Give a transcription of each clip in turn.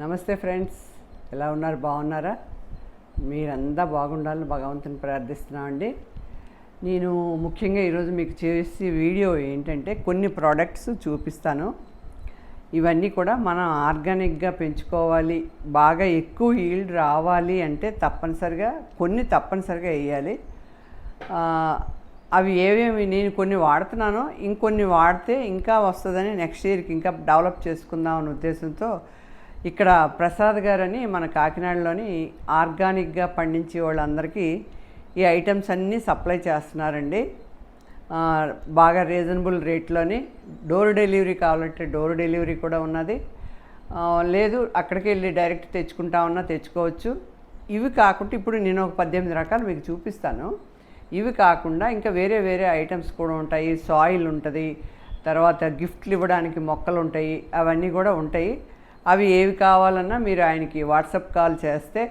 నమస్తే ఫ్రెండ్స్. ఎలా ఉన్నారు? బాగున్నారా? మీరంతా బాగుండాలని భగవంతుని ప్రార్థిస్తున్నామండి. నేను ముఖ్యంగా ఈరోజు మీకు చేసే వీడియో ఏంటంటే కొన్ని ప్రోడక్ట్స్ చూపిస్తాను. ఇవన్నీ కూడా మనం ఆర్గానిక్గా పెంచుకోవాలి. బాగా ఎక్కువ ఈల్డ్ రావాలి అంటే తప్పనిసరిగా కొన్ని తప్పనిసరిగా వేయాలి. అవి ఏవేమి నేను కొన్ని వాడుతున్నానో ఇంకొన్ని వాడితే ఇంకా వస్తుందని నెక్స్ట్ ఇయర్కి ఇంకా డెవలప్ చేసుకుందాం అనే ఉద్దేశంతో ఇక్కడ ప్రసాద్ గారని మన కాకినాడలోని ఆర్గానిక్గా పండించే వాళ్ళందరికీ ఈ ఐటమ్స్ అన్నీ సప్లై చేస్తున్నారండి. బాగా రీజనబుల్ రేట్లోని డోర్ డెలివరీ కావాలంటే డోర్ డెలివరీ కూడా ఉన్నది. లేదు అక్కడికి వెళ్ళి డైరెక్ట్ తెచ్చుకుంటా ఉన్నా తెచ్చుకోవచ్చు. ఇవి కాకుండా ఇప్పుడు నేను ఒక పద్దెనిమిది రకాలు మీకు చూపిస్తాను. ఇవి కాకుండా ఇంకా వేరే వేరే ఐటమ్స్ కూడా ఉంటాయి. సాయిల్ ఉంటుంది తర్వాత గిఫ్ట్లు ఇవ్వడానికి మొక్కలు ఉంటాయి అవన్నీ కూడా ఉంటాయి. అవి ఏవి కావాలన్నా మీరు ఆయనకి వాట్సాప్ కాల్ చేస్తే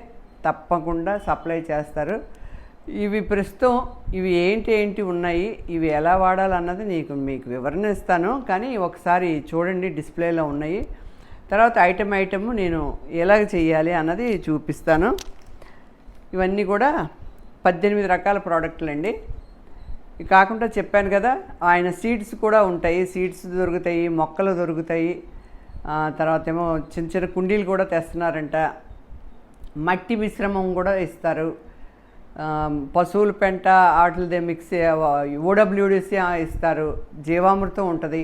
తప్పకుండా సప్లై చేస్తారు. ఇవి ప్రస్తుతం ఇవి ఏంటి ఏంటి ఉన్నాయి ఇవి ఎలా వాడాలన్నది నీకు మీకు వివరణ ఇస్తాను. కానీ ఒకసారి చూడండి డిస్ప్లేలో ఉన్నాయి. తర్వాత ఐటమ్ ఐటమ్ నేను ఎలాగ చేయాలి అన్నది చూపిస్తాను. ఇవన్నీ కూడా పద్దెనిమిది రకాల ప్రోడక్ట్లు అండి. కాకుండా చెప్పాను కదా ఆయన సీడ్స్ కూడా ఉంటాయి. సీడ్స్ దొరుకుతాయి మొక్కలు దొరుకుతాయి. తర్వాత ఏమో చిన్న చిన్న కుండీలు కూడా తెస్తున్నారంట. మట్టి మిశ్రమం కూడా ఇస్తారు. పశువుల పెంట వాటిదే మిక్స్ ఓడబ్ల్యూడిసి ఇస్తారు. జీవామృతం ఉంటుంది.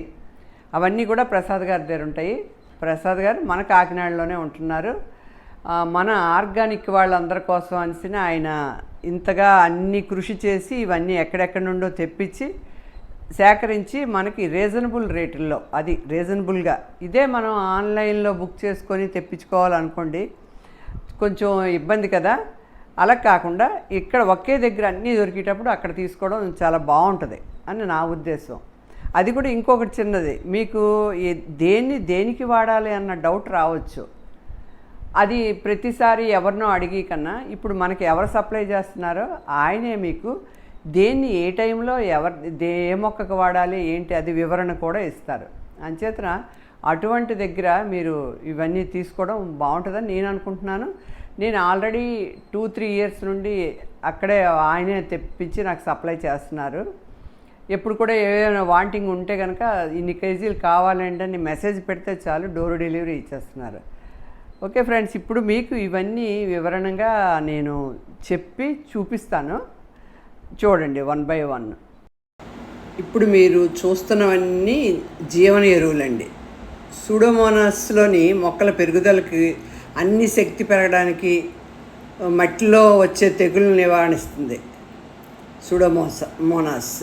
అవన్నీ కూడా ప్రసాద్ గారి దగ్గర ఉంటాయి. ప్రసాద్ గారు మన కాకినాడలోనే ఉంటున్నారు. మన ఆర్గానిక్ వాళ్ళందరి కోసం అనిసిన ఆయన ఇంతగా అన్ని కృషి చేసి ఇవన్నీ ఎక్కడెక్కడి నుండో తెప్పించి సేకరించి మనకి రీజనబుల్ రేటుల్లో అది రీజనబుల్గా. ఇదే మనం ఆన్లైన్లో బుక్ చేసుకొని తెప్పించుకోవాలనుకోండి కొంచెం ఇబ్బంది కదా. అలా కాకుండా ఇక్కడ ఒకే దగ్గర అన్నీ దొరికేటప్పుడు అక్కడ తీసుకోవడం చాలా బాగుంటుంది అని నా ఉద్దేశం. అది కూడా ఇంకొకటి చిన్నది. మీకు దేన్ని దేనికి వాడాలి అన్న డౌట్ రావచ్చు. అది ప్రతిసారి ఎవరినో అడిగి కన్నా ఇప్పుడు మనకి ఎవరు సప్లై చేస్తున్నారో ఆయనే మీకు దేన్ని ఏ టైంలో ఎవరి దే ఏ మొక్కకు వాడాలి ఏంటి అది వివరణ కూడా ఇస్తారు. అంచేతన అటువంటి దగ్గర మీరు ఇవన్నీ తీసుకోవడం బాగుంటుందని నేను అనుకుంటున్నాను. నేను ఆల్రెడీ టూ త్రీ ఇయర్స్ నుండి అక్కడే ఆయనే తెప్పించి నాకు సప్లై చేస్తున్నారు. ఎప్పుడు కూడా ఏదైనా వాంటింగ్ ఉంటే కనుక ఇన్ని కేజీలు కావాలంటే అని మెసేజ్ పెడితే చాలు డోర్ డెలివరీ ఇచ్చేస్తున్నారు. ఓకే ఫ్రెండ్స్ ఇప్పుడు మీకు ఇవన్నీ వివరణగా నేను చెప్పి చూపిస్తాను. చూడండి వన్ బై వన్ ఇప్పుడు మీరు చూస్తున్నవన్నీ జీవన ఎరువులండి. సూడోమోనాస్లోని మొక్కల పెరుగుదలకి అన్ని శక్తి పెరగడానికి మట్టిలో వచ్చే తెగులు నివారణిస్తుంది సూడోమోస మోనాస్.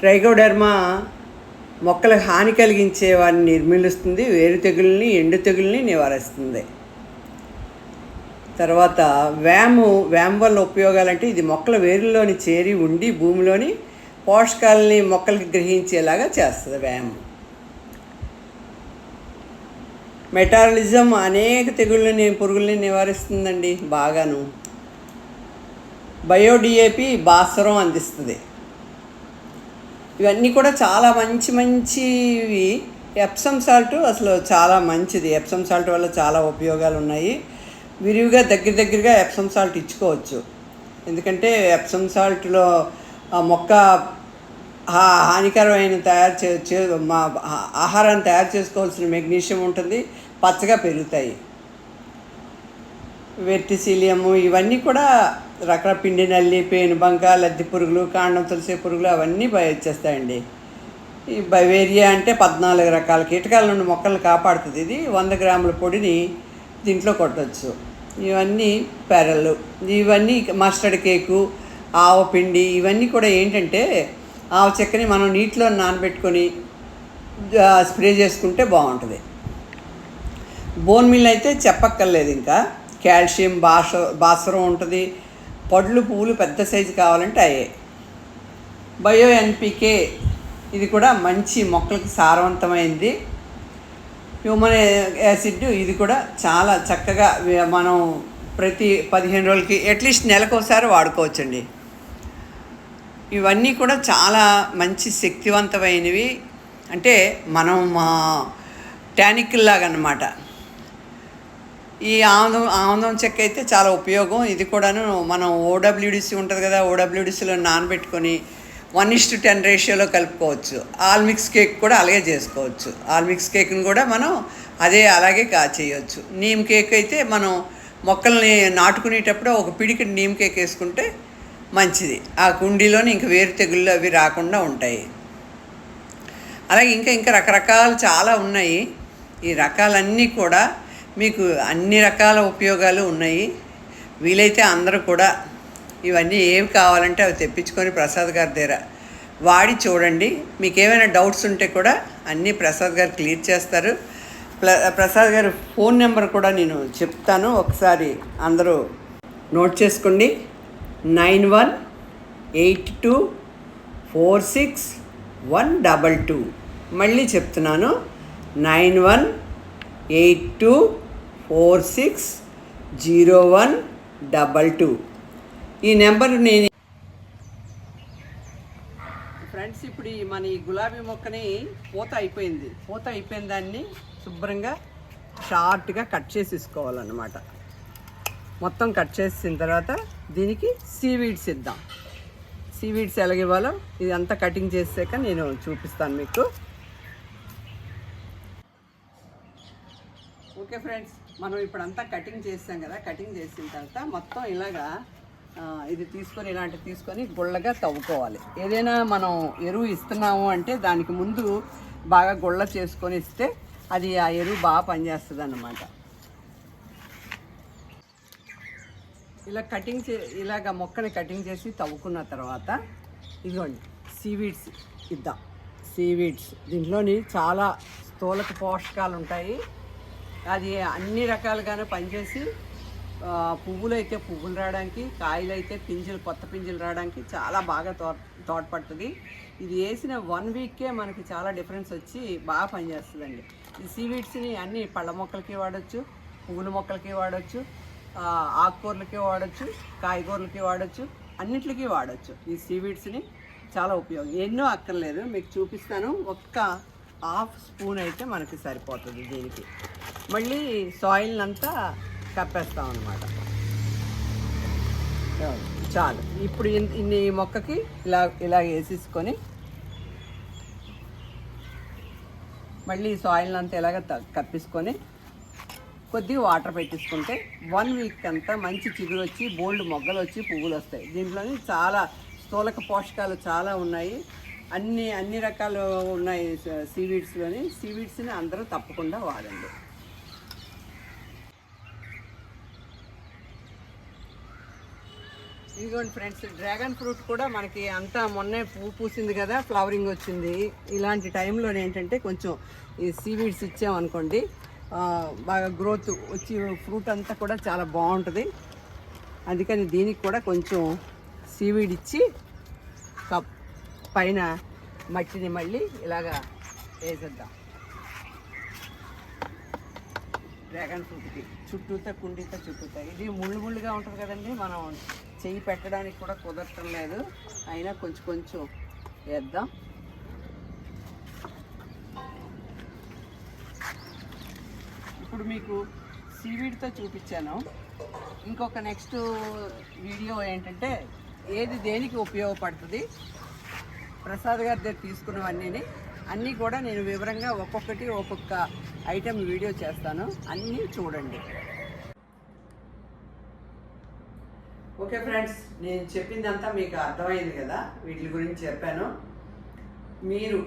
ట్రైగోడెర్మా మొక్కలకు హాని కలిగించే వారిని నిర్మూలిస్తుంది వేరు తెగుల్ని ఎండు తెగుల్ని నివారిస్తుంది. తర్వాత వ్యాము వ్యామ్ వల్ల ఉపయోగాలంటే ఇది మొక్కల వేరుల్లోని చేరి ఉండి భూమిలోని పోషకాలని మొక్కలకి గ్రహించేలాగా చేస్తుంది వ్యాయామం మెటాలిజం అనేక తెగుళ్ళని పురుగుల్ని నివారిస్తుందండి బాగాను. బయోడిఏపి భాస్వరం అందిస్తుంది. ఇవన్నీ కూడా చాలా మంచి మంచివి ఎప్సమ్ సాల్ట్ అసలు చాలా మంచిది. ఎప్సమ్ సాల్ట్ వల్ల చాలా ఉపయోగాలు ఉన్నాయి విరివిగా దగ్గర దగ్గరగా ఎప్సమ్ సాల్ట్ ఇచ్చుకోవచ్చు. ఎందుకంటే ఎప్సమ్ సాల్ట్లో ఆ మొక్క హా- హానికరమైన తయారు చే చే- మా ఆహారాన్ని తయారు చేసుకోవాల్సిన మెగ్నీషియం ఉంటుంది. పచ్చగా పెరుగుతాయి. వెర్టిసీలియము ఇవన్నీ కూడా రకరకాల పిండి నల్లి పేనుబంక లద్ది పురుగులు కాండం తులసి పురుగులు అవన్నీ బయ వచ్చేస్తాయండి. ఈ బవేరియా అంటే పద్నాలుగు రకాల కీటకాల నుండి మొక్కలు కాపాడుతుంది. ఇది వంద గ్రాముల పొడిని దీంట్లో కొట్టవచ్చు ఇవన్నీ పెరలు. ఇవన్నీ మస్టర్డ్ కేకు ఆవ పిండి ఇవన్నీ కూడా ఏంటంటే ఆవ చెక్కని మనం నీటిలో నానబెట్టుకొని స్ప్రే చేసుకుంటే బాగుంటుంది. బోన్ మిల్ అయితే చెప్పక్కర్లేదు ఇంకా. కాల్షియం బాస బాసరం ఉంటుంది. పళ్ళు పువ్వులు పెద్ద సైజు కావాలంటే అయ్యే. బయో ఎన్పికే ఇది కూడా మంచి మొక్కలకి సారవంతమైంది. హ్యూమన్ యాసిడ్ ఇది కూడా చాలా చక్కగా మనం ప్రతి పదిహేను రోజులకి అట్లీస్ట్ నెలకోసారి వాడుకోవచ్చండి. ఇవన్నీ కూడా చాలా మంచి శక్తివంతమైనవి. అంటే మనం మా టానిక్ లాగా ఈ ఆముదం ఆముదం చెక్క అయితే చాలా ఉపయోగం. ఇది కూడాను మనం ఓడబ్ల్యూడిసి ఉంటుంది కదా ఓడబ్ల్యూడిసిలో నానబెట్టుకొని వన్ ఇస్ టు టెన్ రేషియోలో కలుపుకోవచ్చు. ఆల్ మిక్స్ కేక్ కూడా అలాగే చేసుకోవచ్చు. ఆల్ మిక్స్ కేక్ని కూడా మనం అదే అలాగే కా చేయొచ్చు. నీమ్ కేక్ అయితే మనం మొక్కల్ని నాటుకునేటప్పుడు ఒక పిడికి నీమ్ కేక్ వేసుకుంటే మంచిది. ఆ కుండీలోని ఇంక వేరు తెగుళ్ళు అవి రాకుండా ఉంటాయి. అలాగే ఇంకా ఇంకా రకరకాలు చాలా ఉన్నాయి. ఈ రకాలన్నీ కూడా మీకు అన్ని రకాల ఉపయోగాలు ఉన్నాయి. వీలైతే అందరూ కూడా ఇవన్నీ ఏవి కావాలంటే అవి తెప్పించుకొని ప్రసాద్ గారి దగ్గర వాడి చూడండి. మీకు ఏమైనా డౌట్స్ ఉంటే కూడా అన్నీ ప్రసాద్ గారు క్లియర్ చేస్తారు. ప్రసాద్ గారు ఫోన్ నెంబర్ కూడా నేను చెప్తాను. ఒకసారి అందరూ నోట్ చేసుకోండి. Nine one eight two four six one double two. మళ్ళీ చెప్తున్నాను. Nine one eight two four six zero one double two. ఈ నెంబర్ నేను ఫ్రెండ్స్ ఇప్పుడు ఈ మన ఈ గులాబీ మొక్కని పూత అయిపోయింది. పూత అయిపోయిన దాన్ని శుభ్రంగా షార్ట్గా కట్ చేసేసుకోవాలన్నమాట. మొత్తం కట్ చేసిన తర్వాత దీనికి సీవీడ్స్ ఇద్దాం. సీవీడ్స్ ఎలాగివ్వాలో ఇదంతా కటింగ్ చేసాక నేను చూపిస్తాను మీకు. ఓకే ఫ్రెండ్స్ మనం ఇప్పుడంతా కటింగ్ చేసాం కదా కటింగ్ చేసిన తర్వాత మొత్తం ఇలాగా ఇది తీసుకొని ఇలాంటివి తీసుకొని గుళ్ళగా తవ్వుకోవాలి. ఏదైనా మనం ఎరువు ఇస్తున్నాము అంటే దానికి ముందు బాగా గుళ్ళ చేసుకొని ఇస్తే అది ఆ ఎరువు బాగా పనిచేస్తుంది అన్నమాట ఇలా కటింగ్ చే ఇలాగ మొక్కని కటింగ్ చేసి తవ్వుకున్న తర్వాత ఇదిగోండి సీవీడ్స్ ఇద్దాం. సీవీడ్స్. దీంట్లోని చాలా స్థూలక పోషకాలు ఉంటాయి. అది అన్ని రకాలుగానే పనిచేసి పువ్వులు అయితే పువ్వులు రావడానికి కాయలు అయితే పింజలు కొత్త పింజలు రావడానికి చాలా బాగా తో తోడ్పడుతుంది ఇది వేసిన వన్ వీక్కే మనకి చాలా డిఫరెన్స్ వచ్చి బాగా పనిచేస్తుందండి. ఈ సీవీడ్స్ని అన్ని పళ్ళ మొక్కలకి వాడచ్చు పువ్వుల మొక్కలకి వాడచ్చు ఆకుకూరలకి వాడచ్చు కాయగూరలకి వాడచ్చు అన్నిటికీ వాడచ్చు. ఈ సీవీడ్స్ని చాలా ఉపయోగం. ఎన్నో అక్కర్లేదు మీకు చూపిస్తాను. ఒక్క హాఫ్ స్పూన్ అయితే మనకి సరిపోతుంది దీనికి. మళ్ళీ సాయిల్ అంతా కప్పేస్తాం అనమాట చాలు. ఇప్పుడు ఇన్ని మొక్కకి ఇలా ఇలా వేసేసుకొని మళ్ళీ సాయిల్ అంతా ఇలాగ త- కొద్దిగా వాటర్ పెట్టించుకుంటే వన్ వీక్ అంతా మంచి చిగురు వచ్చి బోల్డ్ మొగ్గలు వచ్చి పువ్వులు వస్తాయి. దీంట్లోని చాలా స్థూలక పోషకాలు చాలా ఉన్నాయి. అన్ని అన్ని రకాలు ఉన్నాయి సీవీడ్స్లోని సీవీడ్స్ని అందరూ తప్పకుండా వాడండి. ఇదిగోండి ఫ్రెండ్స్ డ్రాగన్ ఫ్రూట్ కూడా మనకి అంతా మొన్నే పువ్వు పూసింది కదా ఫ్లవరింగ్ వచ్చింది. ఇలాంటి టైంలో ఏంటంటే కొంచెం ఈ సీవీడ్స్ ఇచ్చామనుకోండి బాగా గ్రోత్ వచ్చి ఫ్రూట్ అంతా కూడా చాలా బాగుంటుంది. అందుకని దీనికి కూడా కొంచెం సీవీడ్ ఇచ్చి కప్ పైన మట్టిని మళ్ళీ ఇలాగా వేసేద్దాం. డ్రాగన్ ఫ్రూట్కి చుట్టూతా కుండీతో చుట్టూతా. ఇది ముళ్ళు ముళ్ళుగా ఉంటుంది కదండి మనం చెయ్యి పెట్టడానికి కూడా కుదరటం లేదు. అయినా కొంచెం కొంచెం వేద్దాం. ఇప్పుడు మీకు సీవీడ్తో చూపించాను. ఇంకొక నెక్స్ట్ వీడియో ఏంటంటే ఏది దేనికి ఉపయోగపడుతుంది? ప్రసాద్ గారి దగ్గర తీసుకున్నవన్నీ అన్నీ కూడా నేను వివరంగా ఒక్కొక్కటి ఒక్కొక్క ఐటెం వీడియో చేస్తాను. అన్నీ చూడండి. ఓకే ఫ్రెండ్స్ నేను చెప్పిందంతా మీకు అర్థమైంది కదా? వీటి గురించి చెప్పాను. మీరు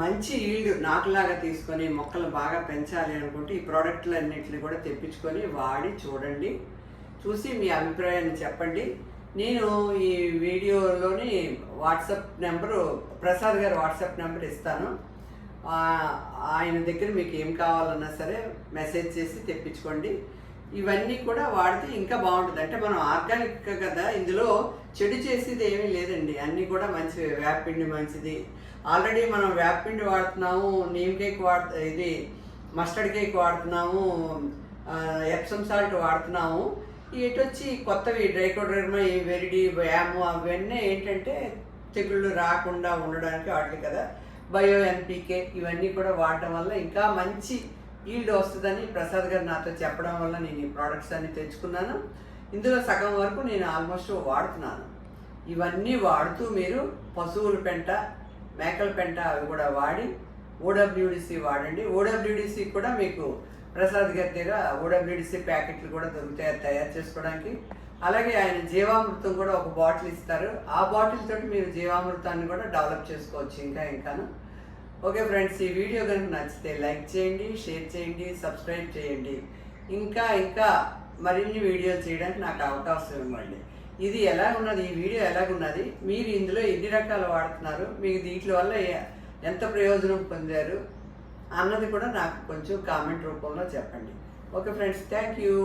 మంచి ఈల్డ్ నాకులాగా తీసుకొని మొక్కలు బాగా పెంచాలి అనుకుంటే ఈ ప్రోడక్ట్లన్నిటిని కూడా తెప్పించుకొని వాడి చూడండి. చూసి మీ అభిప్రాయాన్ని చెప్పండి. నేను ఈ వీడియోలోని వాట్సాప్ నెంబరు ప్రసాద్ గారు వాట్సాప్ నెంబర్ ఇస్తాను. ఆయన దగ్గర మీకు ఏం కావాలన్నా సరే మెసేజ్ చేసి తెప్పించుకోండి. ఇవన్నీ కూడా వాడితే ఇంకా బాగుంటుంది. అంటే మనం ఆర్గానిక్ కదా ఇందులో చెడు చేసేది ఏమీ లేదండి. అన్నీ కూడా మంచి వేపపిండి మంచిది. ఆల్రెడీ మనం వేపపిండి వాడుతున్నాము నీమ్ కేక్ వాడు ఇది మస్టర్డ్ కేక్ వాడుతున్నాము ఎప్సమ్ సాల్ట్ వాడుతున్నాము. ఇటు వచ్చి కొత్తవి డ్రైకోడ్రమా ఈ వెరిడి వ్యాము అవన్నీ ఏంటంటే తెగుళ్ళు రాకుండా ఉండడానికి వాటికి కదా. బయో ఎన్పికే ఇవన్నీ కూడా వాడటం వల్ల ఇంకా మంచి ఈల్డ్ వస్తుందని ప్రసాద్ గారు నాతో చెప్పడం వల్ల నేను ఈ ప్రోడక్ట్స్ అన్ని తెచ్చుకున్నాను. ఇందులో సగం వరకు నేను ఆల్మోస్ట్ వాడుతున్నాను. ఇవన్నీ వాడుతూ మీరు పశువుల పెంట మేకల పెంట అవి కూడా వాడి ఓడబ్ల్యూడిసి వాడండి. ఓడబ్ల్యూడిసి కూడా మీకు ప్రసాద్ గారి దగ్గర ఓడబ్ల్యూడిసి ప్యాకెట్లు కూడా దొరుకుతాయి. తయారు చేసుకోవడానికి. అలాగే ఆయన జీవామృతం కూడా ఒక బాటిల్ ఇస్తారు. ఆ బాటిల్ తోటి మీరు జీవామృతాన్ని కూడా డెవలప్ చేసుకోవచ్చు. ఇంకా ఇంకాను ఓకే ఫ్రెండ్స్ ఈ వీడియో కనుక నచ్చితే లైక్ చేయండి షేర్ చేయండి సబ్స్క్రైబ్ చేయండి. ఇంకా ఇంకా మరిన్ని వీడియోలు చేయడానికి నాకు అవకాశం ఇవ్వండి. ఇది ఎలా ఉన్నది ఈ వీడియో ఎలాగున్నది మీరు ఇందులో ఎన్ని రకాలు వాడుతున్నారు మీకు దీంట్లో వల్ల ఎంత ప్రయోజనం పొందారు అన్నది కూడా నాకు కొంచెం కామెంట్ రూపంలో చెప్పండి. Okay friends thank you